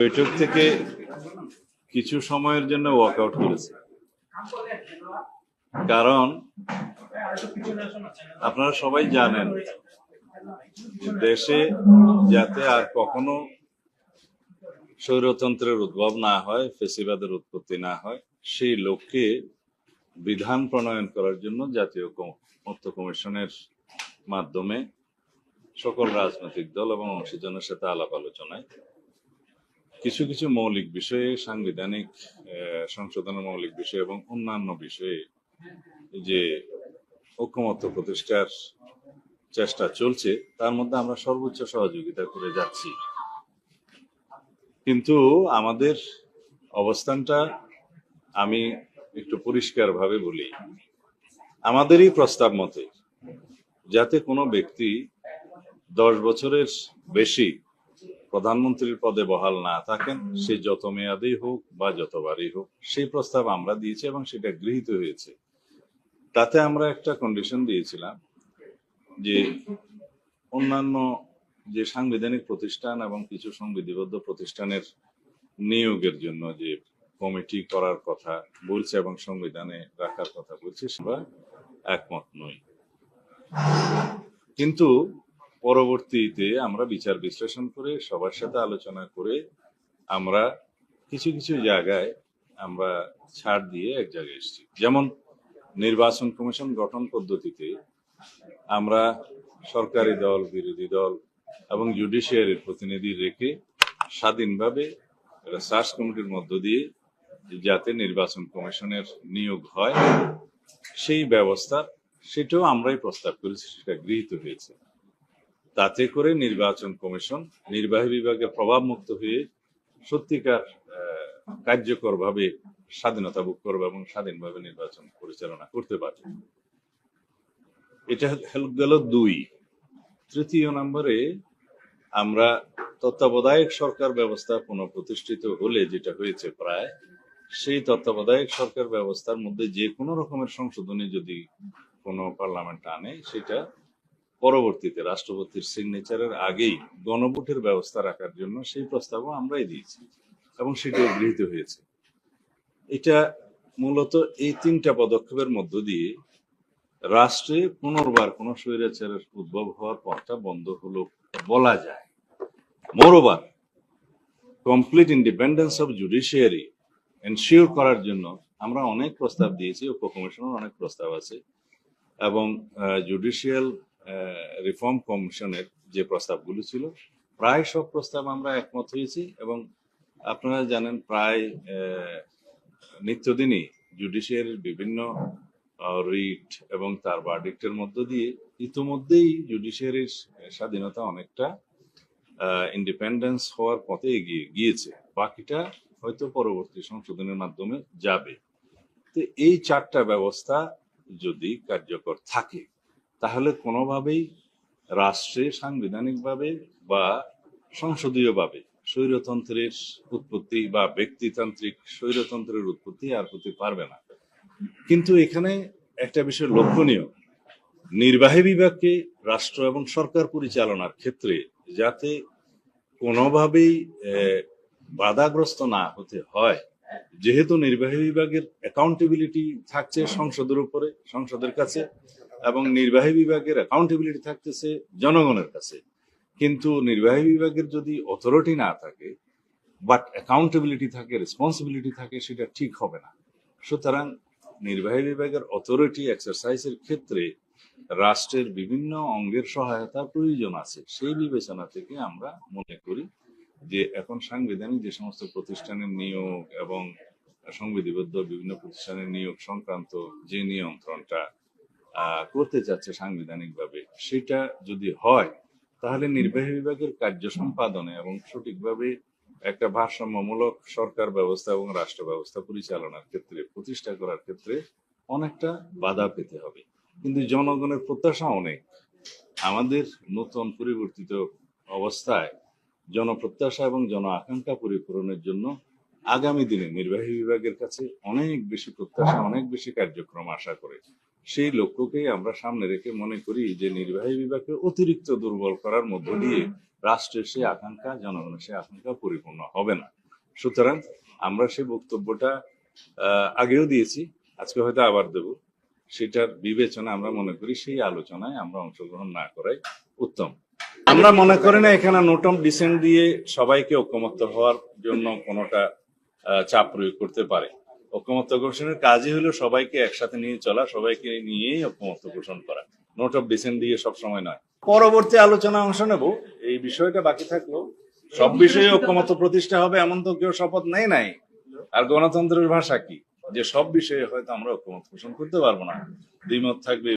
বৈঠক থেকে কিছু সময়ের জন্য ওয়াকআউট করেছে। কারণ আপনারা সবাই জানেন দেশে যাতে আর কখনো স্বৈরতন্ত্রের উদ্ভব না হয়, ফেসিবাদের উৎপত্তি না হয়, সেই লক্ষ্যে বিধান প্রণয়ন করার জন্য জাতীয় কম- কমিশনের মাধ্যমে সকল রাজনৈতিক দল এবং অংশীজনের সাথে আলাপ আলোচনায় কিছু কিছু মৌলিক বিষয়ে, সাংবিধানিক সংশোধনের মৌলিক বিষয় এবং অন্যান্য বিষয়ে যে ঐক্যমত্য প্রতিষ্ঠার চেষ্টা চলছে, তার মধ্যে আমরা সর্বোচ্চ সহযোগিতা করে যাচ্ছি। কিন্তু আমাদের অবস্থানটা আমি একটু পরিষ্কারভাবে বলি। আমাদেরই প্রস্তাব মতে, যাতে কোনো ব্যক্তি দশ বছরের বেশি প্রধানমন্ত্রীর পদে বহাল না থাকেন সে যত মেয়াদেই হোক বা যতবারই হোক সেই প্রস্তাব আমরা দিয়েছি এবং সেটা গৃহীত হয়েছে। তাতে আমরা একটা কন্ডিশন দিয়েছিলাম যে অন্যান্য যে সাংবিধানিক প্রতিষ্ঠান এবং কিছু সংবিধিবদ্ধ প্রতিষ্ঠানের নিয়োগের জন্য যে কমিটি করার কথা বলছে এবং সংবিধানে রাখার কথা বলছে সেটা একমত নই কিন্তু পরবর্তীতে আমরা বিচার বিশ্লেষণ করে, সবার সাথে আলোচনা করে আমরা কিছু কিছু জায়গায় আমরা ছাড় দিয়ে এক জায়গায় এসেছি। যেমন নির্বাচন কমিশন গঠন পদ্ধতিতে আমরা সরকারি দল, বিরোধী দল এবং জুডিশিয়ারির প্রতিনিধি রেখে স্বাধীনভাবে সার্চ কমিটির মধ্য দিয়ে যাতে নির্বাচন কমিশনের নিয়োগ হয়, সেই ব্যবস্থা, সেটাও আমরাই প্রস্তাব করেছি, সেটা গৃহীত হয়েছে। তাতে করে নির্বাচন কমিশন নির্বাহী বিভাগে প্রভাব মুক্ত হয়ে সত্যিকার কার্যকরভাবে স্বাধীনতা ভোগ করবে এবং স্বাধীনভাবে নির্বাচন পরিচালনা করতে পারবে। এটা গেল দুই। তৃতীয় নম্বরে আমরা তত্ত্বাবধায়ক সরকার ব্যবস্থা পুনঃপ্রতিষ্ঠিত হলে যেটা হয়েছে প্রায়, সেই তত্ত্বাবধায়ক সরকার ব্যবস্থার মধ্যে যে কোনো রকমের সংশোধনী যদি কোনো পার্লামেন্ট আনে, সেটা পরবর্তীতে রাষ্ট্রপতির সিগনেচারের আগেই গণভোটের ব্যবস্থা রাখার জন্য সেই প্রস্তাবও আমরাই দিয়েছি এবং সেটাও গৃহীত হয়েছে। এটা মূলত এই তিনটা পদক্ষেপের মধ্য দিয়ে রাষ্ট্রে পুনর্বার কোন স্বৈরাচারের উদ্ভব হওয়ার পথটা বন্ধ হলো বলা যায়। Moreover complete independence of judiciary ensure করার জন্য আমরা অনেক প্রস্তাব দিয়েছি উপ কমিশনের অনেক প্রস্তাব আছে এবং জুডিশিয়াল রিফর্ম কমিশনের যে প্রস্তাবগুলো ছিল, প্রায় সব প্রস্তাব আমরা একমত হয়েছি এবং আপনারা জানেন প্রায় নিত্যদিনই জুডিশিয়ারির বিভিন্ন রিট এবং তার ভার্ডিক্টের মধ্য দিয়ে ইতোমধ্যেই জুডিশিয়ারির স্বাধীনতা অনেকটা ইন্ডিপেন্ডেন্স হওয়ার পথে এগিয়ে গিয়েছে। বাকিটা হয়তো পরবর্তী সংশোধনের মাধ্যমে যাবে। তো এই চারটা ব্যবস্থা যদি কার্যকর থাকে তাহলে কোনোভাবেই রাষ্ট্রে সাংবিধানিকভাবে বা সংসদীয়ভাবে স্বৈরতন্ত্রের উৎপত্তি বা ব্যক্তিতান্ত্রিক স্বৈরতন্ত্রের উৎপত্তি আর হতে পারবে না। কিন্তু এখানে একটা বিষয় লক্ষণীয়। নির্বাহী বিভাগকে রাষ্ট্র এবং সরকার পরিচালনার ক্ষেত্রে যাতে কোনোভাবেই বাধাগ্রস্ত না হতে হয়, যেহেতু নির্বাহী বিভাগের অ্যাকাউন্টেবিলিটি থাকছে সংসদের উপরে, সংসদের কাছে এবং নির্বাহী বিভাগের অ্যাকাউন্টেবিলিটি থাকতেছে জনগণের কাছে। কিন্তু নির্বাহী বিভাগের যদি অথরিটি না থাকে বাট অ্যাকাউন্টেবিলিটি থাকে রেসপন্সিবিলিটি থাকে, সেটা ঠিক হবে না। সুতরাং নির্বাহী বিভাগের অথরিটি এক্সারসাইজের ক্ষেত্রে রাষ্ট্রের বিভিন্ন অঙ্গের সহায়তার প্রয়োজন আছে। সেই বিবেচনা থেকে আমরা মনে করি যে এখন সাংবিধানিক যে সমস্ত প্রতিষ্ঠানের নিয়োগ এবং সংবিধিবদ্ধ বিভিন্ন প্রতিষ্ঠানের নিয়োগ সংক্রান্ত যে নিয়ন্ত্রণটা করতে চাচ্ছে সাংবিধানিকভাবে, সেটা যদি হয়, তাহলে নির্বাহী বিভাগের কার্য সম্পাদনে এবং সঠিকভাবে একটা ভারসাম্যমূলক সরকার ব্যবস্থা এবং রাষ্ট্র ব্যবস্থা পরিচালনার ক্ষেত্রে, প্রতিষ্ঠা করার ক্ষেত্রে অনেকটা বাধা পেতে হবে। কিন্তু জনগণের প্রত্যাশা অনেক আমাদের নতুন পরিবর্তিত অবস্থায় জনপ্রত্যাশা এবং জন আকাঙ্ক্ষা পরিপূরণের জন্য আগামী দিনে নির্বাহী বিভাগের কাছে অনেক বেশি প্রত্যাশা, অনেক বেশি কার্যক্রম আশা করে সেই লক্ষ্যকেই আমরা সামনে রেখে মনে করি যে নির্বাহী বিভাগকে অতিরিক্ত দুর্বল করার মধ্য দিয়ে রাষ্ট্রের সেই আকাঙ্ক্ষা, জনগণের সেই আকাঙ্ক্ষা পরিপূর্ণ হবে না। সুতরাং আমরা সেই বক্তব্যটা আগেও দিয়েছি, আজকে হয়তো আবার দেব। সেটার বিবেচনা আমরা মনে করি সেই আলোচনায় আমরা অংশগ্রহণ না করাই উত্তম। আমরা মনে করি না এখানে নোটম ডিসেন্ট দিয়ে সবাইকে ঐক্যমত্য হওয়ার জন্য কোনোটা চাপ প্রয়োগ করতে পারে। ঐক্যমত্য ঘোষণের কাজই হলো সবাইকে একসাথে নিয়ে চলা, সবাইকে নিয়েই ঐক্যমত্য ঘোষণ করা। নোট অফ ডিসেন্ট দিয়ে সব সময় নয়। পরবর্তী আলোচনা অংশ নেব। এই বিষয়টা বাকি থাকল। সব বিষয়ে ঐক্যমত্য প্রতিষ্ঠা হবে এমন তো কেউ শপথ নেই নাই। আর গণতন্ত্রের ভাষা কি? যে সব বিষয়ে হয়তো আমরা ঐক্যমত পোষণ করতে পারব না। দ্বিমত থাকবে